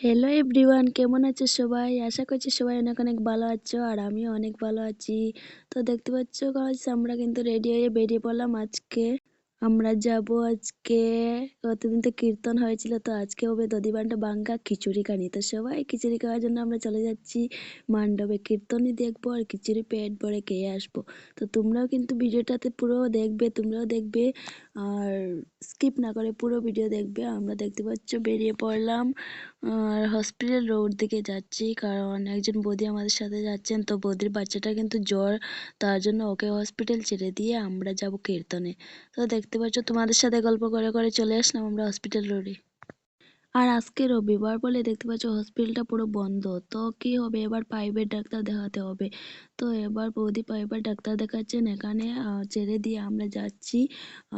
Hello everyone কেমন আছো সবাই? আশা করছি সবাই অনেক অনেক ভালো আছো আর আমিও অনেক ভালো আছি। তো দেখতে পাচ্ছ গাইস আমরা কিন্তু রেডি হয়ে বেরিয়ে পড়লাম আজকে। আমরা যাব আজকে, কতদিন তো কীর্তন হয়েছিল, তো আজকে হবে দধিবান্ডা বাঙ্গা খিচুড়ি কানি। তো সবাই খিচুড়ি খাওয়ার জন্য আমরা চলে যাচ্ছি মান্ডবে কীর্তনই দেখব আর খিচুড়ি পেট ভরে খেয়ে আসব। তো তোমরাও কিন্তু ভিডিওটাতে পুরো দেখবে, তোমরাও দেখবে। আর স্কিপ না করে পুরো ভিডিও দেখবে। আমরা দেখতে পাচ্ছ বেরিয়ে পড়লাম। আর হসপিটাল রোড দিকে যাচ্ছি, কারণ একজন বৌদি আমাদের সাথে যাচ্ছেন। তো বৌদির বাচ্চাটা কিন্তু জ্বর, তার জন্য ওকে হসপিটাল ছেড়ে দিয়ে আমরা যাব কীর্তনে। তো দেখতে পাচ্ছ, তোমাদের সাথে গল্প করে করে চলে আসলাম আমরা হসপিটাল রোডে আর আজকে রবিবার বলে দেখতে পাচ্ছ হসপিটালটা পুরো বন্ধ। তো কি হবে? এবার প্রাইভেট ডাক্তার দেখাতে হবে। তো এবার বৌদি প্রাইভেট ডাক্তার দেখাচ্ছেন। এখানে ছেড়ে দিয়ে আমরা যাচ্ছি।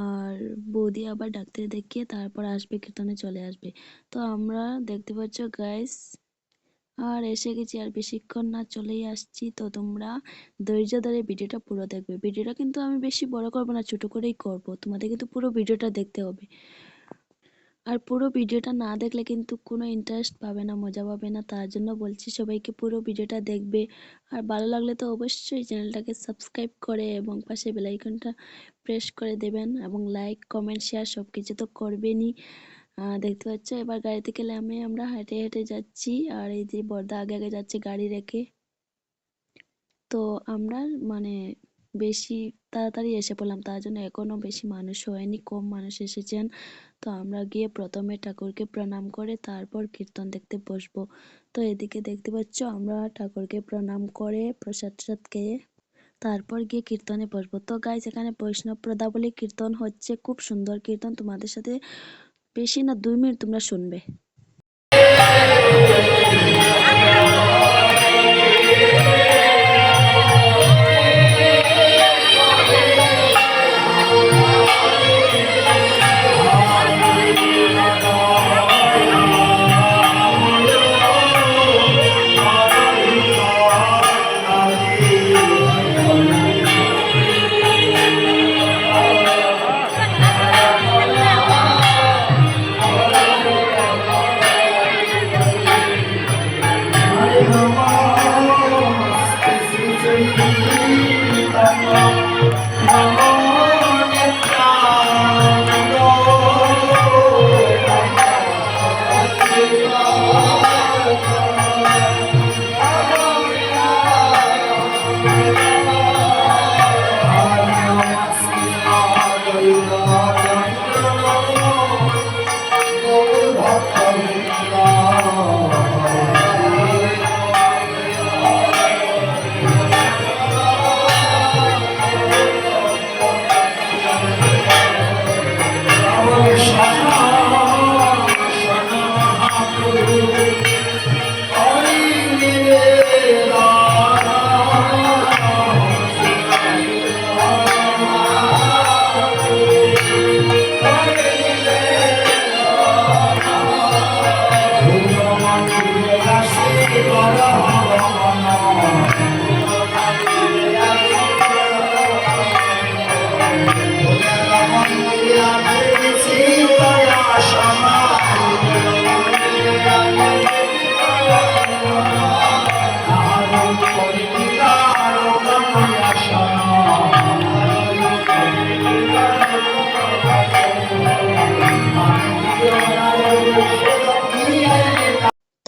আর বৌদি আবার ডাক্তার দেখিয়ে তারপর আসবে, কীর্তনে চলে আসবে। তো আমরা দেখতে পাচ্ছ গাইস আর এসে গেছি আর বেশিক্ষণ না চলেই আসছি। তো তোমরা ধৈর্য ধরে ভিডিওটা পুরো দেখবে। ভিডিওটা কিন্তু আমি বেশি বড় করব না, ছোট করেই করব। তোমাদের কিন্তু পুরো ভিডিওটা দেখতে হবে। আর পুরো ভিডিওটা না দেখলে কিন্তু কোনো ইন্টারেস্ট পাবে না, মজা পাবে না। তার জন্য বলছি সবাইকে পুরো ভিডিওটা দেখবে। আর ভালো লাগলে তো অবশ্যই চ্যানেলটাকে সাবস্ক্রাইব করে এবং পাশে বেলাইকনটা প্রেস করে দেবেন এবং লাইক কমেন্ট শেয়ার সব কিছু তো করবেনই। দেখতে পাচ্ছ? এবার গাড়ি থেকে নামে আমরা হেঁটে হেঁটে যাচ্ছি। আর এই যে বর্দা আগে আগে যাচ্ছে গাড়ি রেখে। তো আমরা মানে বেশি তাড়াতাড়ি এসে পড়লাম। তার জন্য এখনও বেশি মানুষ হয়নি, কম মানুষ এসেছেন। তো আমরা গিয়ে প্রথমে ঠাকুরকে প্রণাম করে তারপর কীর্তন দেখতে বসবো। তো এদিকে দেখতে পাচ্ছ, আমরা ঠাকুরকে প্রণাম করে প্রসাদ টসাদ খেয়ে তারপর গিয়ে কীর্তনে বসবো। তো গাইজ এখানে বৈষ্ণব প্রদাবলী কীর্তন হচ্ছে, খুব সুন্দর কীর্তন। তোমাদের সাথে বেশি না, দুই মিনিট তোমরা শুনবে।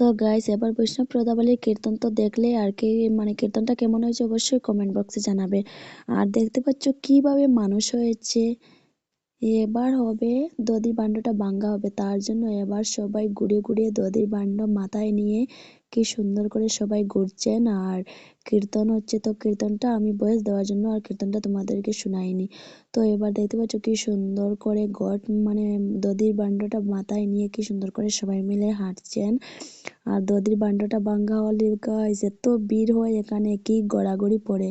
তো গাইস এবার বৈষ্ণব প্রদাবলীর কীর্তন তো দেখলে আর কি মানে কীর্তনটা কেমন হয়েছে অবশ্যই কমেন্ট বক্সে জানাবে। আর দেখতে পাচ্ছ কীভাবে মানুষ হয়েছে। এবার হবে দধির বান্ডটা ভাঙ্গা হবে। তার জন্য এবার সবাই ঘুরে ঘুরে দধির বান্ড মাথায় নিয়ে কি সুন্দর করে সবাই ঘুরছেন। আর কীর্তন হচ্ছে, তো কীর্তনটা আমি বয়স দেওয়ার জন্য আর কীর্তনটা তোমাদেরকে শোনাইনি। তো এবার দেখতে পাচ্ছ কি সুন্দর করে গট মানে দধির বান্ডটা মাথায় নিয়ে কি সুন্দর করে সবাই মিলে হাঁটছেন। আর দধির বান্ডটা ভাঙ্গা হলে গাইস এত ভিড় হয় এখানে, কি গড়াগড়ি পড়ে।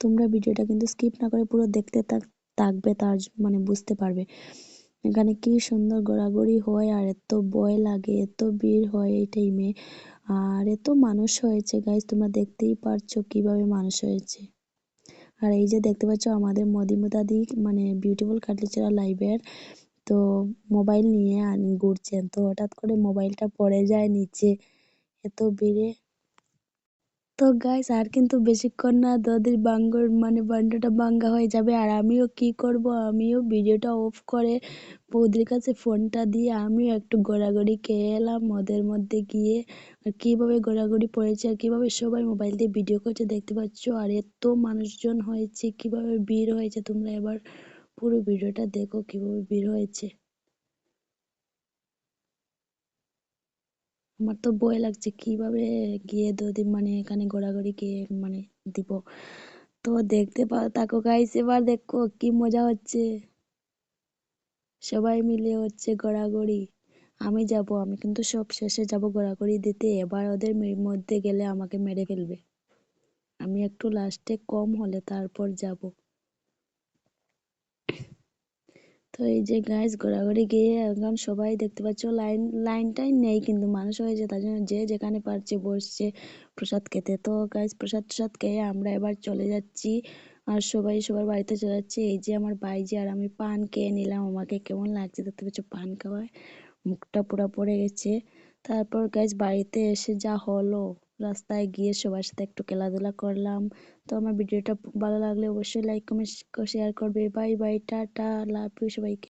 তোমরা ভিডিওটা কিন্তু স্কিপ না করে পুরো দেখতে থাক থাকবে তার মানে বুঝতে পারবে। এখানে কি সুন্দর ঘোরাঘুরি হয়, আর এত ভয় লাগে, এত ভিড় হয় এই টাইমে আর এত মানুষ হয়েছে গাইস তোমরা দেখতেই পারছ কীভাবে মানুষ হয়েছে। আর এই যে দেখতে পাচ্ছ, আমাদের মদিমা দাদি মানে বিউটিফুল কাটলিচেরা লাইভের তো মোবাইল নিয়ে ঘুরছেন। তো হঠাৎ করে মোবাইলটা পড়ে যায় নিচে। এত ভিড়ে তো গাইস আর কিন্তু বেশিক্ষণ না দদির বাঙ্গর মানে বান্ডটা বাঙ্গা হয়ে যাবে। আর আমিও কি করব? আমিও ভিডিওটা অফ করে বৌদির কাছে ফোনটা দিয়ে আমিও একটু ঘোরাঘুরি খেয়ে এলাম ওদের মধ্যে গিয়ে। আর কীভাবে ঘোরাঘুরি পড়েছে আর কীভাবে সবাই মোবাইল দিয়ে ভিডিও করছে দেখতে পাচ্ছ? আর এত মানুষজন হয়েছে, কীভাবে ভিড় হয়েছে তোমরা এবার পুরো ভিডিওটা দেখো কীভাবে ভিড় হয়েছে। আমার তো ভয় লাগছে কীভাবে গিয়ে দুদিন মানে এখানে ঘোরাঘুরি গিয়ে মানে দিব। তো দেখতে পাও থাকো গাইস এবার দেখো কি মজা হচ্ছে। সবাই মিলে হচ্ছে ঘোরাঘুরি। আমি যাব, আমি কিন্তু সব শেষে যাব ঘোরাঘুরি দিতে। এবার ওদের মধ্যে গেলে আমাকে মেরে ফেলবে। আমি একটু লাস্টে কম হলে তারপর যাব। তো এই যে গাইস ঘোরাঘুরি গিয়ে এখন সবাই দেখতে পাচ্ছ লাইন লাইনটাই নেই কিন্তু মানুষ হয়েছে, তার জন্য যে যেখানে পারছে বসছে প্রসাদ খেতে। তো গাইস প্রসাদ টসাদ খেয়ে আমরা এবার চলে যাচ্ছি আর সবাই সবার বাড়িতে চলে যাচ্ছে। এই যে আমার ভাইজি আর আমি পান খেয়ে নিলাম, আমাকে কেমন লাগছে দেখতে পাচ্ছ পান খাওয়ায়। মুখটা পুরো পড়ে গেছে। তারপর গাইস বাড়িতে এসে যা হলো। রাস্তায় গিয়ে সবার সাথে একটু খেলাধুলা করলাম। তো আমার ভিডিওটা ভালো লাগলে অবশ্যই লাইক কমেন্ট শেয়ার করবে। Bye bye tata love you সবাইকে।